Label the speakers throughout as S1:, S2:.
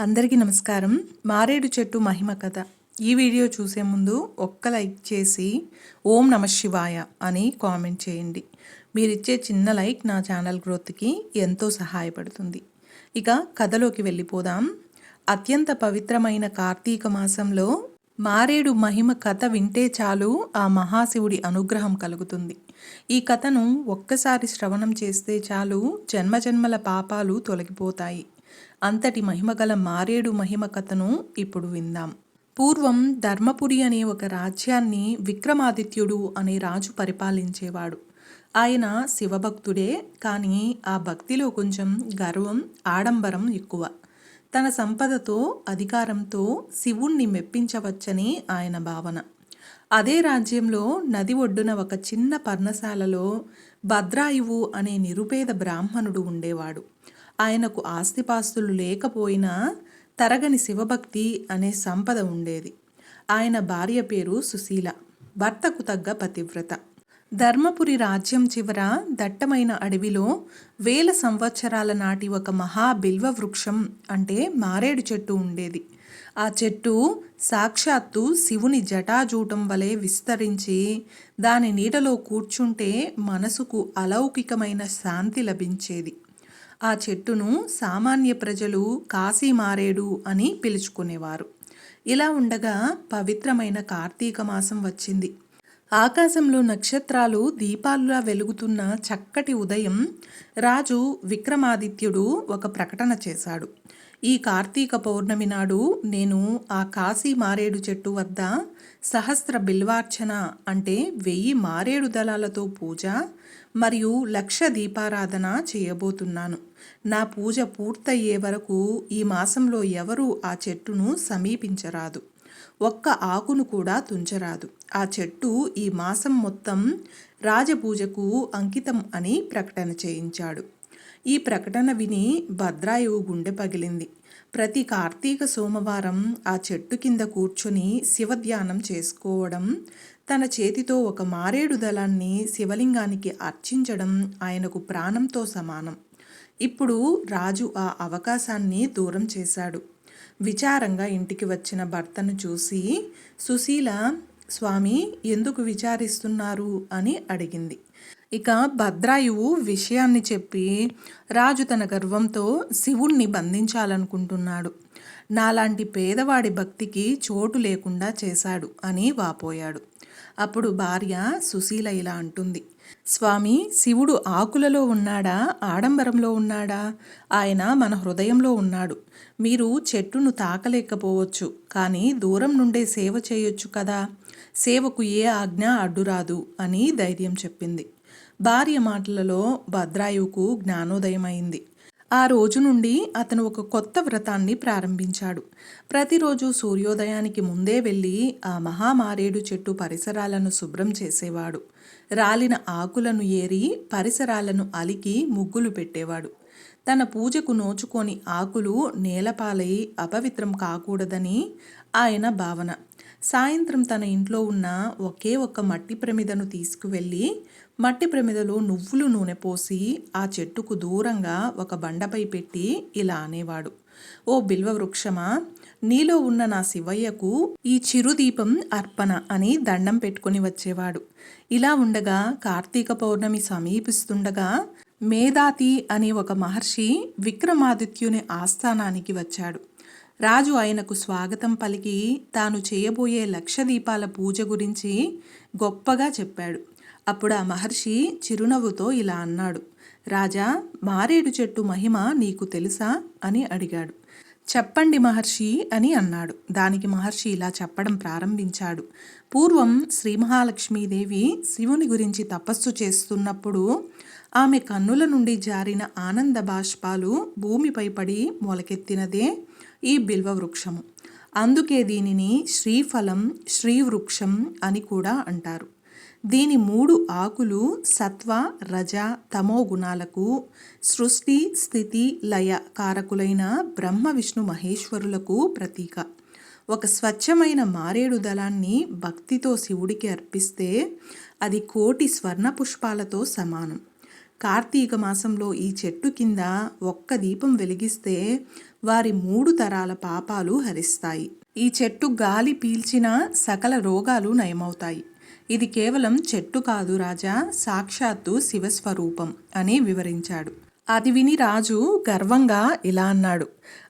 S1: అందరికీ నమస్కారం. మారేడు చెట్టు మహిమ కథ. ఈ వీడియో చూసే ముందు ఒక్క లైక్ చేసి ఓం నమ శివాయ అని కామెంట్ చేయండి. మీరిచ్చే చిన్న లైక్ నా ఛానల్ గ్రోత్కి ఎంతో సహాయపడుతుంది. ఇక కథలోకి వెళ్ళిపోదాం. అత్యంత పవిత్రమైన కార్తీక మాసంలో మారేడు మహిమ కథ వింటే చాలు ఆ మహాశివుడి అనుగ్రహం కలుగుతుంది. ఈ కథను ఒక్కసారి శ్రవణం చేస్తే చాలు జన్మజన్మల పాపాలు తొలగిపోతాయి. అంతటి మహిమగల మారేడు మహిమ కథను ఇప్పుడు విందాం. పూర్వం ధర్మపురి అనే ఒక రాజ్యాన్ని విక్రమాదిత్యుడు అనే రాజు పరిపాలించేవాడు. ఆయన శివభక్తుడే కానీ ఆ భక్తిలో కొంచెం గర్వం ఆడంబరం ఎక్కువ. తన సంపదతో అధికారంతో శివుణ్ణి మెప్పించవచ్చని ఆయన భావన. అదే రాజ్యంలో నది ఒడ్డున ఒక చిన్న పర్ణశాలలో భద్రాయువు అనే నిరుపేద బ్రాహ్మణుడు ఉండేవాడు. ఆయనకు ఆస్తిపాస్తులు లేకపోయినా తరగని శివభక్తి అనే సంపద ఉండేది. ఆయన భార్య పేరు సుశీల. భర్తకు తగ్గ పతివ్రత. ధర్మపురి రాజ్యం చివర దట్టమైన అడవిలో వేల సంవత్సరాల నాటి ఒక మహా బిల్వ వృక్షం అంటే మారేడు చెట్టు ఉండేది. ఆ చెట్టు సాక్షాత్తు శివుని జటాజూటం వలె విస్తరించి దాని నీడలో కూర్చుంటే మనసుకు అలౌకికమైన శాంతి లభించేది. ఆ చెట్టును సామాన్య ప్రజలు కాశీ మారేడు అని పిలుచుకునేవారు. ఇలా ఉండగా పవిత్రమైన కార్తీక మాసం వచ్చింది. ఆకాశంలో నక్షత్రాలు దీపాలులా వెలుగుతున్న చక్కటి ఉదయం రాజు విక్రమాదిత్యుడు ఒక ప్రకటన చేశాడు. ఈ కార్తీక పౌర్ణమి నాడు నేను ఆ కాశీ మారేడు చెట్టు వద్ద సహస్ర బిల్వార్చన అంటే వెయ్యి మారేడు దళాలతో పూజ మరియు లక్ష దీపారాధన చేయబోతున్నాను. నా పూజ పూర్తయ్యే వరకు ఈ మాసంలో ఎవరూ ఆ చెట్టును సమీపించరాదు. ఒక్క ఆకును కూడా తుంచరాదు. ఆ చెట్టు ఈ మాసం మొత్తం రాజపూజకు అంకితం అని ప్రకటన చేయించాడు. ఈ ప్రకటన విని భద్రాయువు గుండె పగిలింది. ప్రతి కార్తీక సోమవారం ఆ చెట్టు కింద కూర్చొని శివధ్యానం చేసుకోవడం తన చేతితో ఒక మారేడు దళాన్ని శివలింగానికి అర్చించడం ఆయనకు ప్రాణంతో సమానం. ఇప్పుడు రాజు ఆ అవకాశాన్ని దూరం చేశాడు. విచారంగా ఇంటికి వచ్చిన భర్తను చూసి సుశీల స్వామి ఎందుకు విచారిస్తున్నారు? అని అడిగింది. ఇక భద్రాయువు విషయాన్ని చెప్పి రాజు తన గర్వంతో శివుణ్ణి బంధించాలనుకుంటున్నాడు. నాలాంటి పేదవాడి భక్తికి చోటు లేకుండా చేశాడు అని వాపోయాడు. అప్పుడు భార్య సుశీల ఇలా అంటుంది. స్వామి శివుడు ఆకులలో ఉన్నాడా? ఆడంబరంలో ఉన్నాడా? ఆయన మన హృదయంలో ఉన్నాడు. మీరు చెట్టును తాకలేకపోవచ్చు కానీ దూరం నుండే సేవ చేయొచ్చు కదా. సేవకు ఏ ఆజ్ఞ అడ్డురాదు అని ధైర్యం చెప్పింది. భార్య మాటలలో భద్రాయువుకు జ్ఞానోదయమైంది. ఆ రోజు నుండి అతను ఒక కొత్త వ్రతాన్ని ప్రారంభించాడు. ప్రతిరోజు సూర్యోదయానికి ముందే వెళ్ళి ఆ మహామారేడు చెట్టు పరిసరాలను శుభ్రం చేసేవాడు. రాలిన ఆకులను ఏరి పరిసరాలను అలికి ముగ్గులు పెట్టేవాడు. తన పూజకు నోచుకొని ఆకులు నేలపాలై అపవిత్రం కాకూడదని ఆయన భావన. సాయంత్రం తన ఇంట్లో ఉన్న ఒకే ఒక్క మట్టి ప్రమిదను తీసుకువెళ్ళి మట్టి ప్రమిదలో నువ్వులు నూనె పోసి ఆ చెట్టుకు దూరంగా ఒక బండపై పెట్టి ఇలా అనేవాడు. ఓ బిల్వ వృక్షమా నీలో ఉన్న నా శివయ్యకు ఈ చిరుదీపం అర్పణ అని దండం పెట్టుకుని వచ్చేవాడు. ఇలా ఉండగా కార్తీక పౌర్ణమి సమీపిస్తుండగా మేధాతి అనే ఒక మహర్షి విక్రమాదిత్యుని ఆస్థానానికి వచ్చాడు. రాజు ఆయనకు స్వాగతం పలికి తాను చేయబోయే లక్ష దీపాల పూజ గురించి గొప్పగా చెప్పాడు. అప్పుడు ఆ మహర్షి చిరునవ్వుతో ఇలా అన్నాడు. రాజా మారేడు చెట్టు మహిమ నీకు తెలుసా? అని అడిగాడు. చెప్పండి మహర్షి అని అన్నాడు. దానికి మహర్షి ఇలా చెప్పడం ప్రారంభించాడు. పూర్వం శ్రీ మహాలక్ష్మీదేవి శివుని గురించి తపస్సు చేస్తున్నప్పుడు ఆమె కన్నుల నుండి జారిన ఆనంద బాష్పాలు భూమిపై పడి మొలకెత్తినదే ఈ బిల్వ వృక్షము. అందుకే దీనిని శ్రీఫలం శ్రీవృక్షం అని కూడా అంటారు. దీని మూడు ఆకులు సత్వ రజ తమో గుణాలకు సృష్టి స్థితి లయ కారకులైన బ్రహ్మ విష్ణు మహేశ్వరులకు ప్రతీక. ఒక స్వచ్ఛమైన మారేడు దళాన్ని భక్తితో శివుడికి అర్పిస్తే అది కోటి స్వర్ణ పుష్పాలతో సమానం. కార్తీక మాసంలో ఈ చెట్టు కింద ఒక్క దీపం వెలిగిస్తే వారి మూడు తరాల పాపాలు హరిస్తాయి. ఈ చెట్టు గాలి పీల్చిన సకల రోగాలు నయమవుతాయి. ఇది కేవలం చెట్టు కాదు రాజా సాక్షాత్తు శివస్వరూపం అని వివరించాడు. అది విని రాజు గర్వంగా ఇలా అన్నాడు.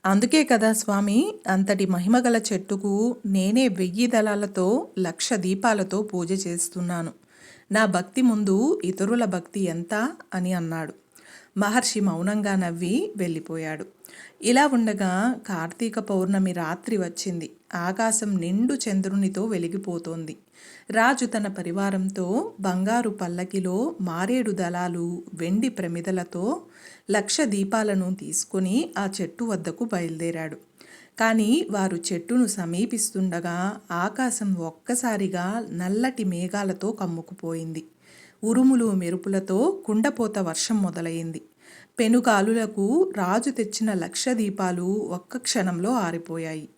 S1: అందుకే కదా స్వామి అంతటి మహిమగల చెట్టుకు నేనే వెయ్యి దళాలతో లక్ష దీపాలతో పూజ చేస్తున్నాను. నా భక్తి ముందు ఇతరుల భక్తి ఎంత అని అన్నాడు. మహర్షి మౌనంగా నవ్వి వెళ్ళిపోయాడు. ఇలా ఉండగా కార్తీక పౌర్ణమి రాత్రి వచ్చింది. ఆకాశం నిండు చంద్రునితో వెలిగిపోతోంది. రాజు తన పరివారంతో బంగారు పల్లకిలో మారేడు దళాలు వెండి ప్రమిదలతో లక్ష దీపాలను తీసుకుని ఆ చెట్టు వద్దకు బయలుదేరాడు. కానీ వారు చెట్టును సమీపిస్తుండగా ఆకాశం ఒక్కసారిగా నల్లటి మేఘాలతో కమ్ముకుపోయింది. ఉరుములు మెరుపులతో కుండపోత వర్షం మొదలైంది. పెనుగాలులకు రాజు తెచ్చిన లక్ష దీపాలు ఒక్క క్షణంలో ఆరిపోయాయి.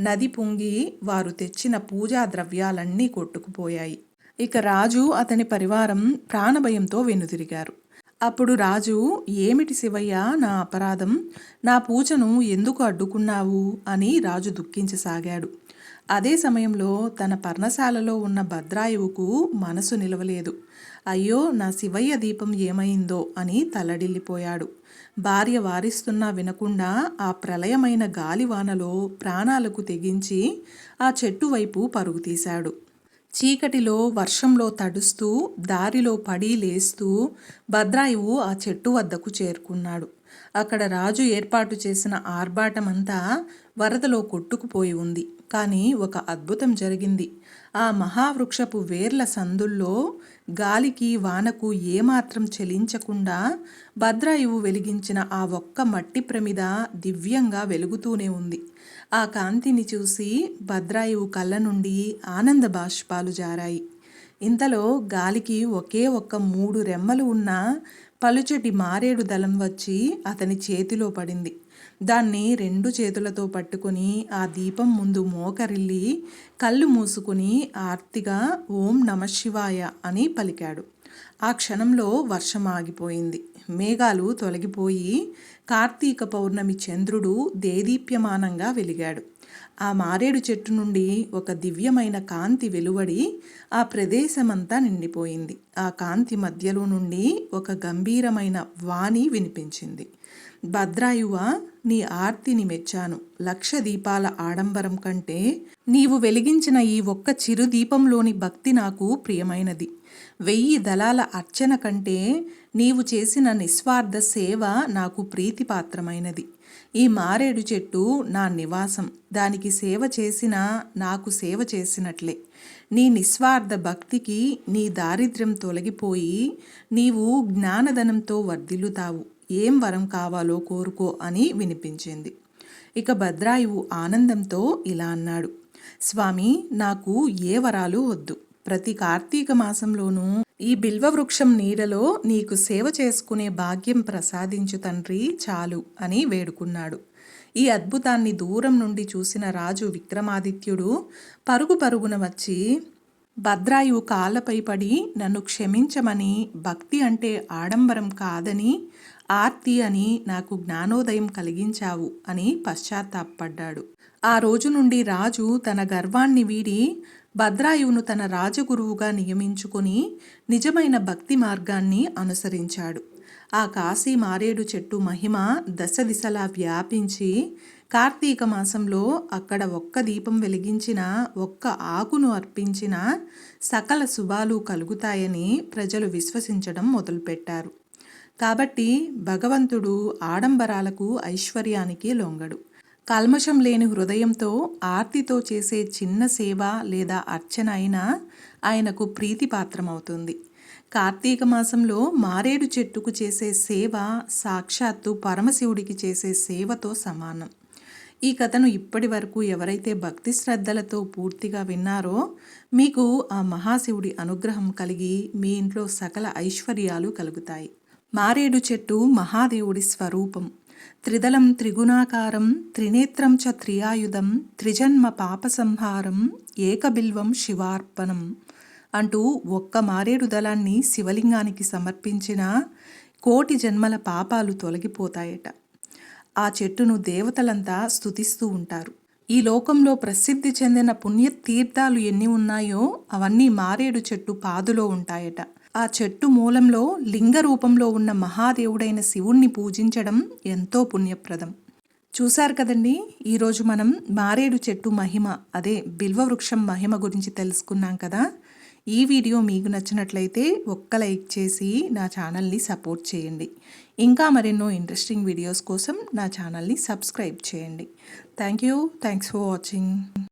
S1: నది పొంగి వారు తెచ్చిన పూజా ద్రవ్యాలన్నీ కొట్టుకుపోయాయి. ఇక రాజు అతని పరివారం ప్రాణభయంతో వెనుదిరిగారు. అప్పుడు రాజు ఏమిటి శివయ్య నా అపరాధం? నా పూజను ఎందుకు అడ్డుకున్నావు? అని రాజు దుఃఖించసాగాడు. అదే సమయంలో తన పర్ణశాలలో ఉన్న భద్రాయువుకు మనసు నిలవలేదు. అయ్యో నా శివయ్య దీపం ఏమైందో? అని తల్లడిల్లిపోయాడు భార్య వారిస్తున్నా వినకుండా ఆ ప్రళయమైన గాలివానలో ప్రాణాలకు తెగించి ఆ చెట్టు వైపు పరుగు తీశాడు. చీకటిలో వర్షంలో తడుస్తూ దారిలో పడి లేస్తూ భద్రాయువు ఆ చెట్టు వద్దకు చేరుకున్నాడు. అక్కడ రాజు ఏర్పాటు చేసిన ఆర్భాటమంతా వరదలో కొట్టుకుపోయి ఉంది. కానీ ఒక అద్భుతం జరిగింది. ఆ మహావృక్షపు వేర్ల సందుల్లో గాలికి వానకు ఏమాత్రం చెలించకుండా భద్రాయువు వెలిగించిన ఆ ఒక్క మట్టి ప్రమిద దివ్యంగా వెలుగుతూనే ఉంది. ఆ కాంతిని చూసి భద్రాయువు కళ్ళ నుండి ఆనంద బాష్పాలు జారాయి. ఇంతలో గాలికి ఒకే ఒక్క మూడు రెమ్మలు ఉన్న పలుచటి మారేడు దళం వచ్చి అతని చేతిలో పడింది. దాన్ని రెండు చేతులతో పట్టుకుని ఆ దీపం ముందు మోకరిల్లి కళ్ళు మూసుకుని ఆర్తిగా ఓం నమశివాయ అని పలికాడు. ఆ క్షణంలో వర్షం ఆగిపోయింది. మేఘాలు తొలగిపోయి కార్తీక పౌర్ణమి చంద్రుడు దేదీప్యమానంగా వెలిగాడు. ఆ మారేడు చెట్టు నుండి ఒక దివ్యమైన కాంతి వెలువడి ఆ ప్రదేశమంతా నిండిపోయింది. ఆ కాంతి మధ్యలో నుండి ఒక గంభీరమైన వాణి వినిపించింది. భద్రాయువ నీ ఆర్తిని మెచ్చాను. లక్ష దీపాల ఆడంబరం కంటే నీవు వెలిగించిన ఈ ఒక్క చిరు దీపంలోని భక్తి నాకు ప్రియమైనది. వెయ్యి దళాల అర్చన కంటే నీవు చేసిన నిస్వార్థ సేవ నాకు ప్రీతిపాత్రమైనది. ఈ మారేడు చెట్టు నా నివాసం. దానికి సేవ చేసినా నాకు సేవ చేసినట్లే. నీ నిస్వార్థ భక్తికి నీ దారిద్ర్యం తొలగిపోయి నీవు జ్ఞానధనంతో వర్ధిల్లుతావు. ఏం వరం కావాలో కోరుకో అని వినిపించింది. ఇక భద్రాయువు ఆనందంతో ఇలా అన్నాడు. స్వామి నాకు ఏ వరాలు వద్దు. ప్రతి కార్తీక మాసంలోనూ ఈ బిల్వవృక్షం నీడలో నీకు సేవ చేసుకునే భాగ్యం ప్రసాదించు తండ్రి చాలు అని వేడుకున్నాడు. ఈ అద్భుతాన్ని దూరం నుండి చూసిన రాజు విక్రమాదిత్యుడు పరుగు పరుగున వచ్చి భద్రాయువు కాళ్ళపై పడి నన్ను క్షమించమని భక్తి అంటే ఆడంబరం కాదని ఆర్తి అని నాకు జ్ఞానోదయం కలిగించావు అని పశ్చాత్తాపడ్డాడు. ఆ రోజు నుండి రాజు తన గర్వాన్ని వీడి భద్రాయువును తన రాజగురువుగా నియమించుకొని నిజమైన భక్తి మార్గాన్ని అనుసరించాడు. ఆ కాశీ మారేడు చెట్టు మహిమ దశ దిశలా వ్యాపించి కార్తీక మాసంలో అక్కడ ఒక్క దీపం వెలిగించిన ఒక్క ఆకును అర్పించిన సకల శుభాలు కలుగుతాయని ప్రజలు విశ్వసించడం మొదలుపెట్టారు. కాబట్టి భగవంతుడు ఆడంబరాలకు ఐశ్వర్యానికి లొంగడు. కల్మషం లేని హృదయంతో ఆర్తితో చేసే చిన్న సేవ లేదా అర్చన అయినా ఆయనకు ప్రీతిపాత్రమవుతుంది. కార్తీక మాసంలో మారేడు చెట్టుకు చేసే సేవ సాక్షాత్తు పరమశివుడికి చేసే సేవతో సమానం. ఈ కథను ఇప్పటి వరకు ఎవరైతే భక్తి శ్రద్ధలతో పూర్తిగా విన్నారో మీకు ఆ మహాశివుడి అనుగ్రహం కలిగి మీ ఇంట్లో సకల ఐశ్వర్యాలు కలుగుతాయి. మారేడు చెట్టు మహాదేవుడి స్వరూపం. త్రిదలం త్రిగుణాకారం త్రినేత్రం చ త్రియాయుధం త్రిజన్మ పాపసంహారం ఏకబిల్వం శివార్పణం. అంటూ ఒక్క మారేడు దళాన్ని శివలింగానికి సమర్పించిన కోటి జన్మల పాపాలు తొలగిపోతాయట. ఆ చెట్టును దేవతలంతా స్తుతిస్తూ ఉంటారు. ఈ లోకంలో ప్రసిద్ధి చెందిన పుణ్యతీర్థాలు ఎన్ని ఉన్నాయో అవన్నీ మారేడు చెట్టు పాదులో ఉంటాయట. ఆ చెట్టు మూలంలో లింగ రూపంలో ఉన్న మహాదేవుడైన శివుణ్ణి పూజించడం ఎంతో పుణ్యప్రదం. చూశారు కదండి? ఈరోజు మనం మారేడు చెట్టు మహిమ అదే బిల్వ వృక్షం మహిమ గురించి తెలుసుకున్నాం కదా? ఈ వీడియో మీకు నచ్చినట్లయితే ఒక్క లైక్ చేసి నా ఛానల్ని సపోర్ట్ చేయండి. ఇంకా మరెన్నో ఇంట్రెస్టింగ్ వీడియోస్ కోసం నా ఛానల్ని సబ్స్క్రైబ్ చేయండి. Thank you. Thanks for watching.